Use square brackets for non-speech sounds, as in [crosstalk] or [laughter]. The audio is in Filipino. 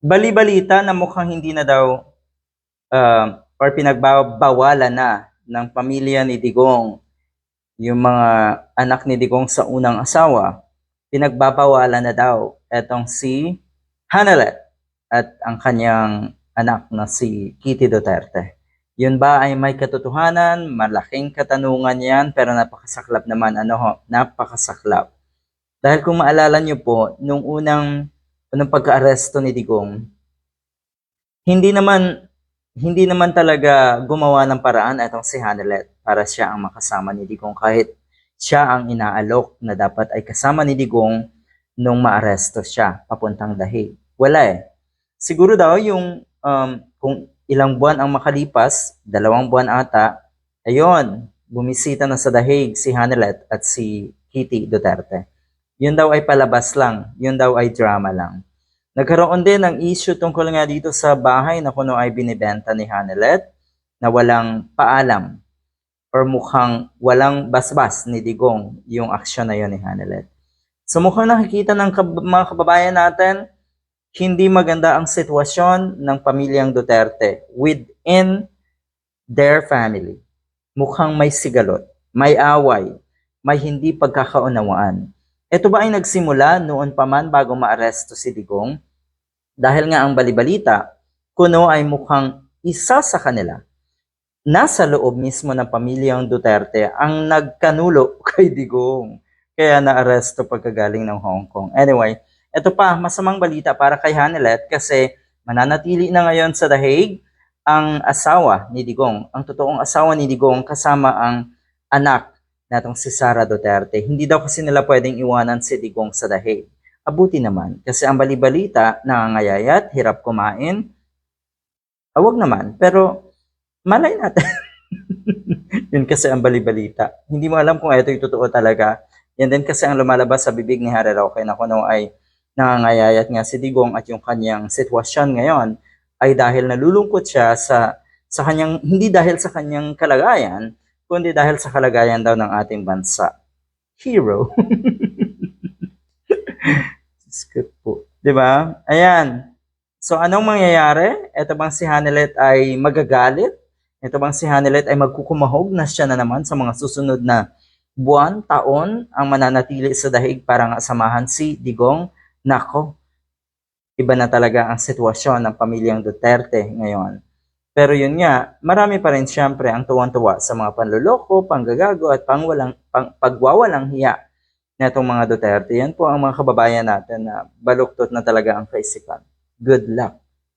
bali-balita na mukhang hindi na daw um, or pinagbabawalan na ng pamilya ni Digong yung mga anak ni Digong sa unang asawa, pinagbabawalan na daw etong si Hanelet at ang kanyang anak na si Kitty Duterte. Yun ba ay may katotohanan? Malaking katanungan yan, pero napakasaklap naman. Ano ho? Napakasaklap. Dahil kung maalala nyo po, nung unang, unang pagka-aresto ni Digong, hindi naman hindi naman talaga gumawa ng paraan itong si Hanelet para siya ang makasama ni Digong kahit siya ang inaalok na dapat ay kasama ni Digong nung maaresto siya papuntang Dahig. Wala eh. Siguro daw yung um, kung ilang buwan ang makalipas, dalawang buwan ata, ayun, bumisita na sa Dahig si Hanelet at si Kitty Duterte. Yun daw ay palabas lang, yun daw ay drama lang. Nagkaroon din ng issue tungkol nga dito sa bahay na kuno ay binibenta ni Hanelet na walang paalam or mukhang walang basbas ni Digong yung aksyon na yun ni Hanelet. So mukhang nakikita ng kab- mga kababayan natin, hindi maganda ang sitwasyon ng pamilyang Duterte within their family. Mukhang may sigalot, may away, may hindi pagkakaunawaan. Ito ba ay nagsimula noon pa man bago maaresto si Digong? Dahil nga ang balibalita, kuno ay mukhang isa sa kanila. Nasa loob mismo ng pamilyang Duterte ang nagkanulo [laughs] kay Digong. Kaya naaresto pagkagaling ng Hong Kong. Anyway, ito pa, masamang balita para kay Hanelet kasi mananatili na ngayon sa The Hague ang asawa ni Digong. Ang totoong asawa ni Digong kasama ang anak natong si Sara Duterte. Hindi daw kasi nila pwedeng iwanan si Digong sa dahig. Abuti naman, kasi ang balibalita, nangangayayat, hirap kumain. Awag naman, pero malay natin. [laughs] Yun kasi ang balibalita. Hindi mo alam kung ito yung totoo talaga. Yan din kasi ang lumalabas sa bibig ni Harry Roque na kuno ay nangangayayat nga si Digong at yung kanyang sitwasyon ngayon ay dahil nalulungkot siya sa sa kanyang hindi dahil sa kanyang kalagayan kundi dahil sa kalagayan daw ng ating bansa. Hero. [laughs] Script po. Di ba? Ayan. So, anong mangyayari? Ito bang si Hanelet ay magagalit? Ito bang si Hanelet ay magkukumahog na siya na naman sa mga susunod na buwan, taon ang mananatili sa dahig para nga samahan si Digong? Nako, iba na talaga ang sitwasyon ng pamilyang Duterte ngayon. Pero yun nga, marami pa rin siyempre ang tuwang-tuwa sa mga panluloko, panggagago at pangwalang, pang, pagwawalang hiya na itong mga Duterte. Yan po ang mga kababayan natin na baluktot na talaga ang kaisipan. Good luck!